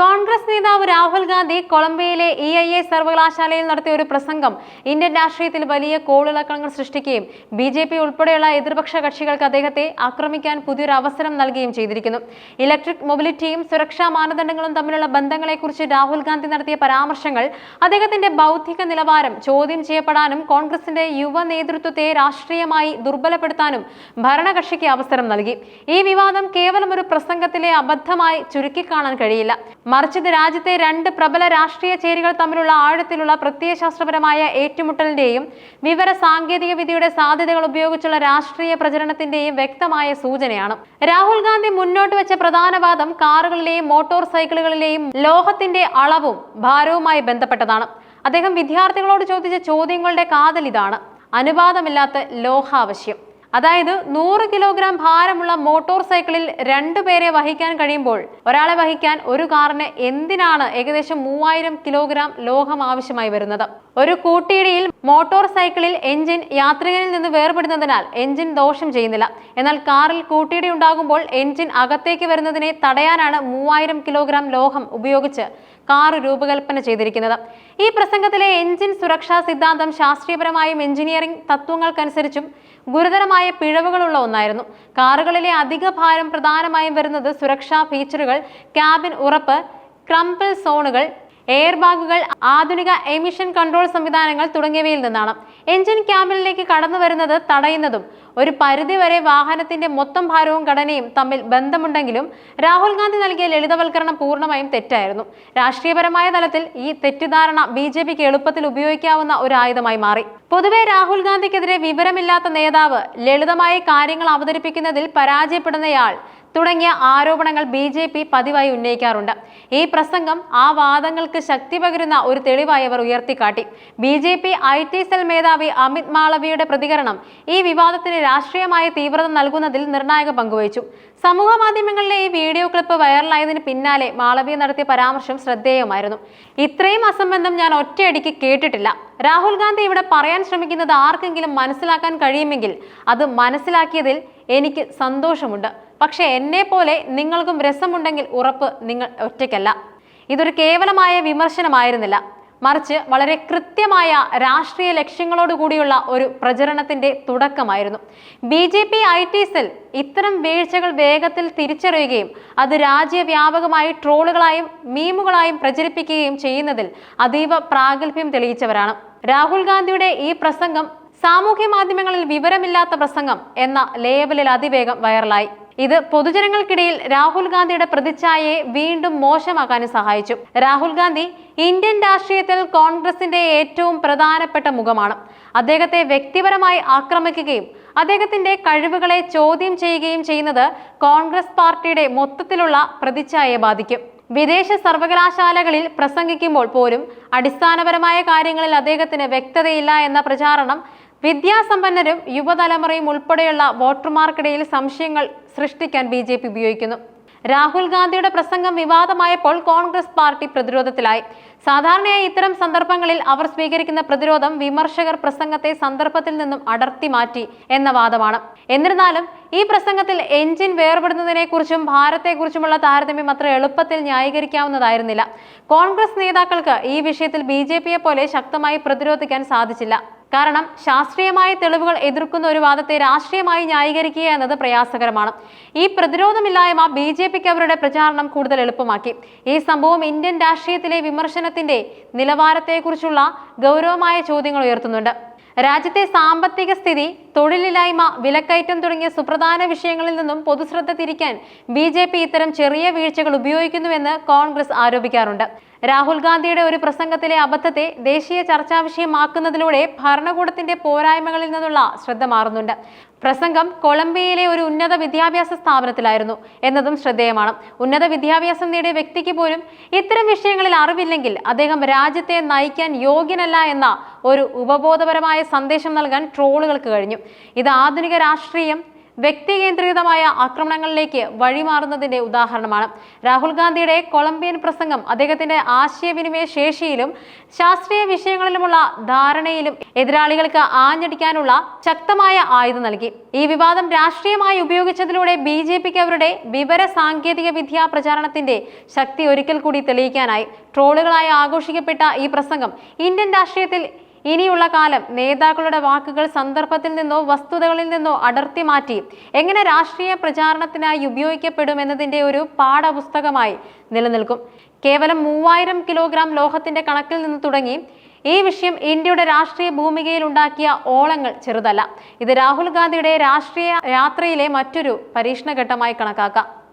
കോൺഗ്രസ് നേതാവ് രാഹുൽ ഗാന്ധി കൊളംബിയയിലെ E I A സർവകലാശാലയിൽ നടത്തിയ ഒരു പ്രസംഗം ഇന്ത്യൻ രാഷ്ട്രീയത്തിൽ വലിയ കോളിളക്കങ്ങൾ സൃഷ്ടിക്കുകയും ബി ജെ പി ഉൾപ്പെടെയുള്ള എതിർപക്ഷ കക്ഷികൾക്ക് അദ്ദേഹത്തെ ആക്രമിക്കാൻ പുതിയൊരു അവസരം നൽകുകയും ചെയ്തിരിക്കുന്നു. ഇലക്ട്രിക് മൊബിലിറ്റിയും സുരക്ഷാ മാനദണ്ഡങ്ങളും തമ്മിലുള്ള ബന്ധങ്ങളെക്കുറിച്ച് രാഹുൽ ഗാന്ധി നടത്തിയ പരാമർശങ്ങൾ അദ്ദേഹത്തിന്റെ ബൗദ്ധിക നിലവാരം ചോദ്യം ചെയ്യപ്പെടാനും കോൺഗ്രസിന്റെ യുവ നേതൃത്വത്തെ രാഷ്ട്രീയമായി ദുർബലപ്പെടുത്താനും ഭരണകക്ഷിക്ക് അവസരം നൽകി. ഈ വിവാദം കേവലം ഒരു പ്രസംഗത്തിലെ അബദ്ധമായി ചുരുക്കിക്കാണാൻ കഴിയില്ല. മറിച്ച് ഇത് രാജ്യത്തെ രണ്ട് പ്രബല രാഷ്ട്രീയ ചേരികൾ തമ്മിലുള്ള ആഴത്തിലുള്ള പ്രത്യയശാസ്ത്രപരമായ ഏറ്റുമുട്ടലിന്റെയും വിവര സാങ്കേതിക വിദ്യയുടെ സാധ്യതകൾ ഉപയോഗിച്ചുള്ള രാഷ്ട്രീയ പ്രചരണത്തിന്റെയും വ്യക്തമായ സൂചനയാണ്. രാഹുൽ ഗാന്ധി മുന്നോട്ട് വെച്ച പ്രധാന വാദം കാറുകളിലെയും മോട്ടോർ സൈക്കിളുകളിലെയും ലോഹത്തിന്റെ അളവും ഭാരവുമായി ബന്ധപ്പെട്ടതാണ്. അദ്ദേഹം വിദ്യാർത്ഥികളോട് ചോദിച്ച ചോദ്യങ്ങളുടെ കാതൽ ഇതാണ്. അനുപാതമില്ലാത്ത ലോഹാവശ്യം. അതായത് നൂറ് കിലോഗ്രാം ഭാരമുള്ള മോട്ടോർ സൈക്കിളിൽ രണ്ടു പേരെ വഹിക്കാൻ കഴിയുമ്പോൾ ഒരാളെ വഹിക്കാൻ ഒരു കാറിന് എന്തിനാണ് ഏകദേശം മൂവായിരം കിലോഗ്രാം ലോഹം ആവശ്യമായി വരുന്നത്? ഒരു കൂട്ടിയിടിയിൽ മോട്ടോർ സൈക്കിളിൽ എഞ്ചിൻ യാത്രികനിൽ നിന്ന് വേർപെടുന്നതിനാൽ എഞ്ചിൻ ദോഷം ചെയ്യുന്നില്ല. എന്നാൽ കാറിൽ കൂട്ടിയിടി ഉണ്ടാകുമ്പോൾ എഞ്ചിൻ അകത്തേക്ക് വരുന്നതിനെ തടയാനാണ് മൂവായിരം കിലോഗ്രാം ലോഹം ഉപയോഗിച്ച് കാർ രൂപകൽപ്പന ചെയ്തിരിക്കുന്നത്. ഈ പ്രസംഗത്തിലെ എഞ്ചിൻ സുരക്ഷാ സിദ്ധാന്തം ശാസ്ത്രീയപരമായും എഞ്ചിനീയറിംഗ് തത്വങ്ങൾക്കനുസരിച്ചും ഗുരുതരമായ പിഴവുകളുള്ള ഒന്നായിരുന്നു. കാറുകളിലെ അധിക ഭാരം പ്രധാനമായും വരുന്നത് സുരക്ഷാ ഫീച്ചറുകൾ ക്യാബിൻ ഉറപ്പ് ക്രംപിൾ സോണുകൾ എയർ ബാഗുകൾ ആധുനിക എമിഷൻ കൺട്രോൾ സംവിധാനങ്ങൾ തുടങ്ങിയവയിൽ നിന്നാണ്. എഞ്ചിൻ ക്യാബിനിലേക്ക് കടന്നു വരുന്നത് തടയുന്നതും ഒരു പരിധിവരെ വാഹനത്തിന്റെ മൊത്തം ഭാരവും ഘടനയും തമ്മിൽ ബന്ധമുണ്ടെങ്കിലും രാഹുൽ ഗാന്ധി നൽകിയ ലളിതവൽക്കരണം പൂർണമായും തെറ്റായിരുന്നു. രാഷ്ട്രീയപരമായ തലത്തിൽ ഈ തെറ്റിദ്ധാരണ ബി ജെ പിക്ക് എളുപ്പത്തിൽ ഉപയോഗിക്കാവുന്ന ഒരു ആയുധമായി മാറി. പൊതുവെ രാഹുൽ ഗാന്ധിക്കെതിരെ വിവരമില്ലാത്ത നേതാവ് ലളിതമായ കാര്യങ്ങൾ അവതരിപ്പിക്കുന്നതിൽ പരാജയപ്പെടുന്നയാൾ തുടങ്ങിയ ആരോപണങ്ങൾ ബി ജെ പി പതിവായി ഉന്നയിക്കാറുണ്ട്. ഈ പ്രസംഗം ആ വാദങ്ങൾക്ക് ശക്തി പകരുന്ന ഒരു തെളിവായി അവർ ഉയർത്തിക്കാട്ടി. B J P I T cell മേധാവി അമിത് മാളവിയുടെ പ്രതികരണം ഈ വിവാദത്തിന് രാഷ്ട്രീയമായ തീവ്രത നൽകുന്നതിൽ നിർണായക പങ്കുവഹിച്ചു. സമൂഹ മാധ്യമങ്ങളിലെ ഈ വീഡിയോ ക്ലിപ്പ് വൈറലായതിന് പിന്നാലെ മാളവി നടത്തിയ പരാമർശം ശ്രദ്ധേയമായിരുന്നു. ഇത്രയും അസംബന്ധം ഞാൻ ഒറ്റയടിക്ക് കേട്ടിട്ടില്ല. രാഹുൽ ഗാന്ധി ഇവിടെ പറയാൻ ശ്രമിക്കുന്നത് ആർക്കെങ്കിലും മനസ്സിലാക്കാൻ കഴിയുമെങ്കിൽ അത് മനസ്സിലാക്കിയതിൽ എനിക്ക് സന്തോഷമുണ്ട്. പക്ഷേ എന്നെ പോലെ നിങ്ങൾക്കും രസമുണ്ടെങ്കിൽ ഉറപ്പ് നിങ്ങൾ ഒറ്റയ്ക്കല്ല. ഇതൊരു കേവലമായ വിമർശനമായിരുന്നില്ല. മറിച്ച് വളരെ കൃത്യമായ രാഷ്ട്രീയ ലക്ഷ്യങ്ങളോടുകൂടിയുള്ള ഒരു പ്രചരണത്തിന്റെ തുടക്കമായിരുന്നു. B J P I T cell ഇത്തരം വീഴ്ചകൾ വേഗത്തിൽ തിരിച്ചറിയുകയും അത് രാജ്യവ്യാപകമായി ട്രോളുകളായും മീമുകളായും പ്രചരിപ്പിക്കുകയും ചെയ്യുന്നതിൽ അതീവ പ്രാഗൽഭ്യം തെളിയിച്ചവരാണ്. രാഹുൽ ഗാന്ധിയുടെ ഈ പ്രസംഗം സാമൂഹ്യ മാധ്യമങ്ങളിൽ വിവരമില്ലാത്ത പ്രസംഗം എന്ന ലേബലിൽ അതിവേഗം വൈറലായി. ഇത് പൊതുജനങ്ങൾക്കിടയിൽ രാഹുൽ ഗാന്ധിയുടെ പ്രതിച്ഛായയെ വീണ്ടും മോശമാക്കാനും സഹായിച്ചു. രാഹുൽ ഗാന്ധി ഇന്ത്യൻ രാഷ്ട്രീയത്തിൽ കോൺഗ്രസിന്റെ ഏറ്റവും പ്രധാനപ്പെട്ട മുഖമാണ്. അദ്ദേഹത്തെ വ്യക്തിപരമായി ആക്രമിക്കുകയും അദ്ദേഹത്തിന്റെ കഴിവുകളെ ചോദ്യം ചെയ്യുകയും ചെയ്യുന്നത് കോൺഗ്രസ് പാർട്ടിയുടെ മൊത്തത്തിലുള്ള പ്രതിച്ഛായയെ ബാധിക്കും. വിദേശ സർവകലാശാലകളിൽ പ്രസംഗിക്കുമ്പോൾ പോലും അടിസ്ഥാനപരമായ കാര്യങ്ങളിൽ അദ്ദേഹത്തിന് വ്യക്തതയില്ല എന്ന പ്രചാരണം വിദ്യാസമ്പന്നരും യുവതലമുറയും ഉൾപ്പെടെയുള്ള വോട്ടർമാർക്കിടയിൽ സംശയങ്ങൾ സൃഷ്ടിക്കാൻ ബി ജെ പി ഉപയോഗിക്കുന്നു. രാഹുൽ ഗാന്ധിയുടെ പ്രസംഗം വിവാദമായപ്പോൾ കോൺഗ്രസ് പാർട്ടി പ്രതിരോധത്തിലായി. സാധാരണയായി ഇത്തരം സന്ദർഭങ്ങളിൽ അവർ സ്വീകരിക്കുന്ന പ്രതിരോധം വിമർശകർ പ്രസംഗത്തെ സന്ദർഭത്തിൽ നിന്നും അടർത്തി മാറ്റി എന്ന വാദമാണ്. എന്നിരുന്നാലും ഈ പ്രസംഗത്തിൽ എഞ്ചിൻ വേർപെടുന്നതിനെക്കുറിച്ചും ഭാരത്തെക്കുറിച്ചുമുള്ള താരതമ്യം അത്ര എളുപ്പത്തിൽ ന്യായീകരിക്കാവുന്നതായിരുന്നില്ല. കോൺഗ്രസ് നേതാക്കൾക്ക് ഈ വിഷയത്തിൽ ബി പോലെ ശക്തമായി പ്രതിരോധിക്കാൻ സാധിച്ചില്ല. കാരണം ശാസ്ത്രീയമായ തെളിവുകൾ എതിർക്കുന്ന ഒരു വാദത്തെ രാഷ്ട്രീയമായി ന്യായീകരിക്കുക എന്നത് പ്രയാസകരമാണ്. ഈ പ്രതിരോധമില്ലായ്മ ബി ജെ പിക്ക് അവരുടെ പ്രചാരണം കൂടുതൽ എളുപ്പമാക്കി. ഈ സംഭവം ഇന്ത്യൻ രാഷ്ട്രീയത്തിലെ വിമർശനത്തിന്റെ നിലവാരത്തെക്കുറിച്ചുള്ള ഗൗരവമായ ചോദ്യങ്ങൾ ഉയർത്തുന്നുണ്ട്. രാജ്യത്തെ സാമ്പത്തിക സ്ഥിതി തൊഴിലില്ലായ്മ വിലക്കയറ്റം തുടങ്ങിയ സുപ്രധാന വിഷയങ്ങളിൽ നിന്നും പൊതുശ്രദ്ധ തിരിക്കാൻ ബി ഇത്തരം ചെറിയ വീഴ്ചകൾ ഉപയോഗിക്കുന്നുവെന്ന് കോൺഗ്രസ് ആരോപിക്കാറുണ്ട്. രാഹുൽ ഗാന്ധിയുടെ ഒരു പ്രസംഗത്തിലെ അബദ്ധത്തെ ദേശീയ ചർച്ചാ വിഷയമാക്കുന്നതിലൂടെ ഭരണകൂടത്തിന്റെ പോരായ്മകളിൽ നിന്നുള്ള ശ്രദ്ധ മാറുന്നുണ്ട്. പ്രസംഗം കൊളംബിയയിലെ ഒരു ഉന്നത വിദ്യാഭ്യാസ സ്ഥാപനത്തിലായിരുന്നു എന്നതും ശ്രദ്ധേയമാണ്. ഉന്നത വിദ്യാഭ്യാസം നേടിയ വ്യക്തിക്ക് പോലും ഇത്തരം വിഷയങ്ങളിൽ അറിവില്ലെങ്കിൽ അദ്ദേഹം രാജ്യത്തെ നയിക്കാൻ യോഗ്യനല്ല എന്ന ഒരു ഉപബോധപരമായ സന്ദേശം നൽകാൻ ട്രോളുകൾക്ക് കഴിഞ്ഞു. ഇത് ആധുനിക രാഷ്ട്രീയം വ്യക്തികേന്ദ്രീകൃതമായ ആക്രമണങ്ങളിലേക്ക് വഴിമാറുന്നതിന്റെ ഉദാഹരണമാണ്. രാഹുൽ ഗാന്ധിയുടെ കൊളംബിയൻ പ്രസംഗം അദ്ദേഹത്തിന്റെ ആശയവിനിമയ ശേഷിയിലും ശാസ്ത്രീയ വിഷയങ്ങളിലുമുള്ള ധാരണയിലും എതിരാളികൾക്ക് ആഞ്ഞടിക്കാനുള്ള ശക്തമായ ആയുധം നൽകി. ഈ വിവാദം രാഷ്ട്രീയമായി ഉപയോഗിച്ചതിലൂടെ ബി ജെ പിക്ക് അവരുടെ വിവര സാങ്കേതിക വിദ്യാ പ്രചാരണത്തിന്റെ ശക്തി ഒരിക്കൽ കൂടി തെളിയിക്കാനായി ട്രോളുകളായി ആഘോഷിക്കപ്പെട്ട ഈ പ്രസംഗം ഇന്ത്യൻ രാഷ്ട്രീയത്തിൽ ഇനിയുള്ള കാലം നേതാക്കളുടെ വാക്കുകൾ സന്ദർഭത്തിൽ നിന്നോ വസ്തുതകളിൽ നിന്നോ അടർത്തി മാറ്റി എങ്ങനെ രാഷ്ട്രീയ പ്രചാരണത്തിനായി ഉപയോഗിക്കപ്പെടുമെന്നതിന്റെ ഒരു പാഠപുസ്തകമായി നിലനിൽക്കും. കേവലം മൂവായിരം കിലോഗ്രാം ലോഹത്തിന്റെ കണക്കിൽ നിന്ന് തുടങ്ങി ഈ വിഷയം ഇന്ത്യയുടെ രാഷ്ട്രീയ ഭൂമികയിൽ ഉണ്ടാക്കിയ ഓളങ്ങൾ ചെറുതല്ല. ഇത് രാഹുൽ ഗാന്ധിയുടെ രാഷ്ട്രീയ യാത്രയിലെ മറ്റൊരു പരീക്ഷണഘട്ടമായി കണക്കാക്കാം.